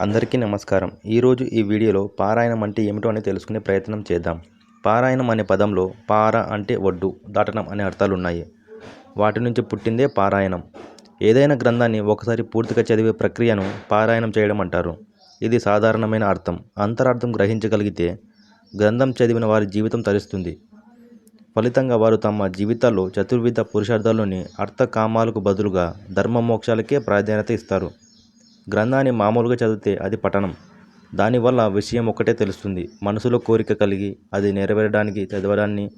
అందరికీ నమస్కారం. ఈరోజు ఈ వీడియోలో పారాయణం అంటే ఏమిటో అని తెలుసుకునే ప్రయత్నం చేద్దాం. పారాయణం అనే పదంలో పార అంటే ఒడ్డు దాటడం అనే అర్థాలు ఉన్నాయి వాటి నుంచి పుట్టిందే పారాయణం. ఏదైనా గ్రంథాన్ని ఒకసారి పూర్తిగా చదివే ప్రక్రియను పారాయణం చేయడం అంటారు. ఇది సాధారణమైన అర్థం. అంతరార్థం గ్రహించగలిగితే గ్రంథం చదివిన వారి జీవితం తరిస్తుంది. ఫలితంగా వారు తమ జీవితాల్లో చతుర్విధ పురుషార్థాల్లోని అర్థకామాలకు బదులుగా ధర్మ మోక్షాలకే ప్రాధాన్యత ఇస్తారు. గ్రంథాన్ని మామూలుగా చదివితే అది పఠనం. దానివల్ల విషయం ఒక్కటే తెలుస్తుంది. మనసులో కోరిక కలిగి అది నెరవేరడానికి చదవడాన్ని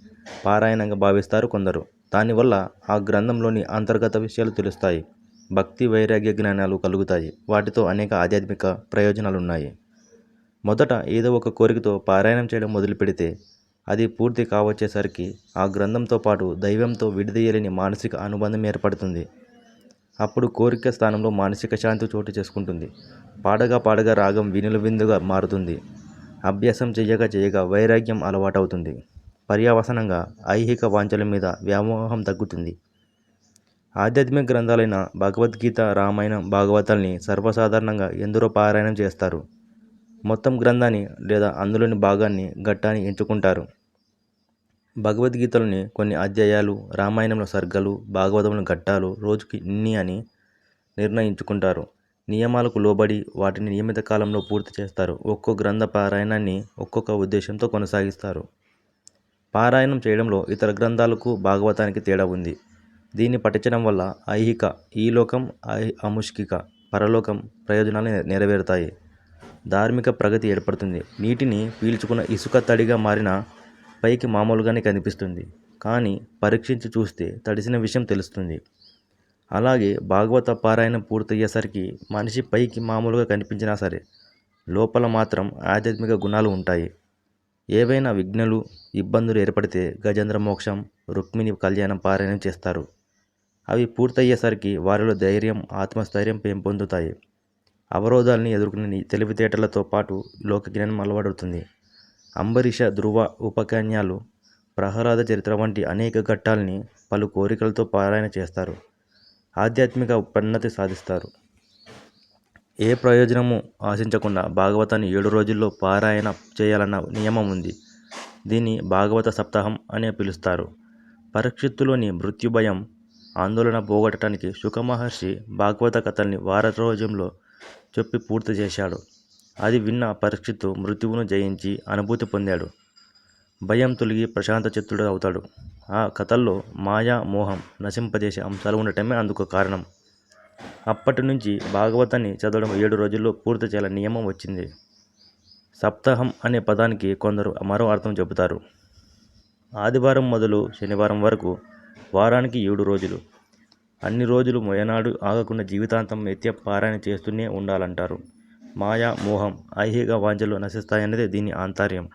పారాయణంగా భావిస్తారు కొందరు. దానివల్ల ఆ గ్రంథంలోని అంతర్గత విషయాలు తెలుస్తాయి. భక్తి వైరాగ్య జ్ఞానాలు కలుగుతాయి. వాటితో అనేక ఆధ్యాత్మిక ప్రయోజనాలు ఉన్నాయి మొదట ఏదో ఒక కోరికతో పారాయణం చేయడం మొదలుపెడితే అది పూర్తి కావచ్చేసరికి ఆ గ్రంథంతో పాటు దైవంతో విడదీయలేని మానసిక అనుబంధం ఏర్పడుతుంది. అప్పుడు కోరిక స్థానంలో మానసిక శాంతి చోటు చేసుకుంటుంది. పాడగా పాడగా రాగం వినుల విందుగా మారుతుంది. అభ్యాసం చేయగా చేయగా వైరాగ్యం అలవాటవుతుంది. పర్యావసనంగా ఐహిక వాంఛల మీద వ్యామోహం తగ్గుతుంది. ఆధ్యాత్మిక గ్రంథాలైన భగవద్గీత రామాయణం భాగవతాల్ని సర్వసాధారణంగా ఎందరో పారాయణం చేస్తారు. మొత్తం గ్రంథాన్ని లేదా అందులోని భాగాన్ని ఘట్టాన్ని ఎంచుకుంటారు. భగవద్గీతలోని కొన్ని అధ్యాయాలు రామాయణంలో సర్గలు భాగవతంలో ఘట్టాలు రోజుకి ఇన్ని అని నిర్ణయించుకుంటారు. నియమాలకు లోబడి వాటిని నియమిత కాలంలో పూర్తి చేస్తారు. ఒక్కో గ్రంథ పారాయణాన్ని ఒక్కొక్క ఉద్దేశంతో కొనసాగిస్తారు. పారాయణం చేయడంలో ఇతర గ్రంథాలకు భాగవతానికి తేడా ఉంది. దీన్ని పఠించడం వల్ల ఐహిక ఈ లోకం అముష్కిక పరలోకం ప్రయోజనాలు నెరవేరుతాయి. ధార్మిక ప్రగతి ఏర్పడుతుంది. నీటిని పీల్చుకున్న ఇసుక తడిగా మారిన పైకి మామూలుగానే కనిపిస్తుంది. కానీ పరీక్షించి చూస్తే తడిసిన విషయం తెలుస్తుంది. అలాగే భాగవత పారాయణం పూర్తయ్యేసరికి మనిషి పైకి మామూలుగా కనిపించినా సరే లోపల మాత్రం ఆధ్యాత్మిక గుణాలు ఉంటాయి. ఏవైనా విఘ్నలు ఇబ్బందులు ఏర్పడితే గజేంద్ర మోక్షం రుక్మిణి కళ్యాణం పారాయణం చేస్తారు. అవి పూర్తయ్యేసరికి వారిలో ధైర్యం ఆత్మస్థైర్యం పెంపొందుతాయి. అవరోధాలని ఎదుర్కొనే తెలివితేటలతో పాటు లోక జ్ఞానం అలవడుతుంది అంబరీష ధ్రువ ఉపకన్యాలు ప్రహ్లాద చరిత్ర వంటి అనేక ఘట్టాలని పలు కోరికలతో పారాయణ చేస్తారు. ఆధ్యాత్మిక ఉన్నతి సాధిస్తారు. ఏ ప్రయోజనము ఆశించకుండా భాగవతాన్ని ఏడు రోజుల్లో పారాయణ చేయాలన్న నియమం ఉంది. దీన్ని భాగవత సప్తాహం అనే పిలుస్తారు. పరీక్షిత్తులోని మృత్యుభయం ఆందోళన పోగొట్టడానికి సుఖమహర్షి భాగవత కథల్ని వార రోజుల్లో చెప్పి పూర్తి చేశాడు. అది విన్న పరీక్షిత్తు మృత్యువును జయించి అనుభూతి పొందాడు. భయం తొలగి ప్రశాంత చిత్తుడు అవుతాడు. ఆ కథల్లో మాయా మోహం నశింపజేసే అంశాలు ఉండటమే అందుకు కారణం. అప్పటి నుంచి భాగవతాన్ని చదవడం ఏడు రోజుల్లో పూర్తి చేయాలని నియమం వచ్చింది. సప్తాహం అనే పదానికి కొందరు మరో అర్థం చెబుతారు. ఆదివారం మొదలు శనివారం వరకు వారానికి ఏడు రోజులు. అన్ని రోజులు మొయనాడు ఆగకుండా జీవితాంతం నిత్య పారాయణ చేస్తూనే ఉండాలంటారు. మాయా మోహం ఐహిక వాంఛలు నశిస్తాయన్నదే దీని ఆంతర్యం.